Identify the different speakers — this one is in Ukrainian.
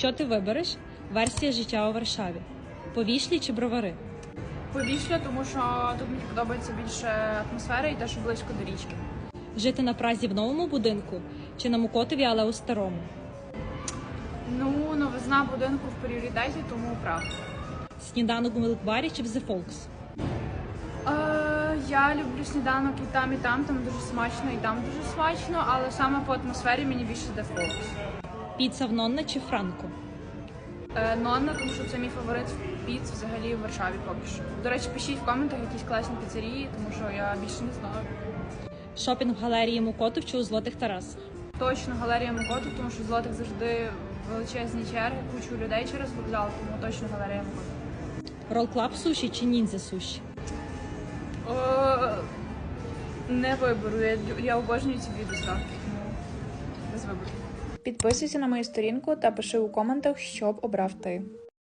Speaker 1: Що ти вибереш? Версія життя у Варшаві. Повішлі чи бровари?
Speaker 2: Повішлля, тому що тут мені подобається більше атмосфера і те, що близько до річки.
Speaker 1: Жити на Празі в новому будинку чи на Мукотові, але у старому?
Speaker 2: Ну, новизна будинку в пріоритеті, тому прав.
Speaker 1: Сніданок у милкбарі чи в The Folks?
Speaker 2: Е, я люблю сніданок і там, і там, там дуже смачно, і там дуже смачно, але саме по атмосфері мені більше де фокус.
Speaker 1: Піца в Нонна чи Франко?
Speaker 2: Е, Нонна, тому що це мій фаворит піц взагалі в Варшаві поки що. До речі, пишіть в коментах якісь класні піцерії, тому що я більше не знаю.
Speaker 1: Шопінг в галерії Мукотов чи у Злотих Тарасах?
Speaker 2: Точно галерія Мокоту, тому що в злотих завжди величезні черги, кучу людей через вокзал, тому точно галерія Мокоту.
Speaker 1: Рол Клаб суші чи ніндзя суші?
Speaker 2: Е, Не виберу, я, я обожнюю ці дві доставки, тому без вибору.
Speaker 3: Підписуйся на мою сторінку та пиши у коментах, що б обрав ти.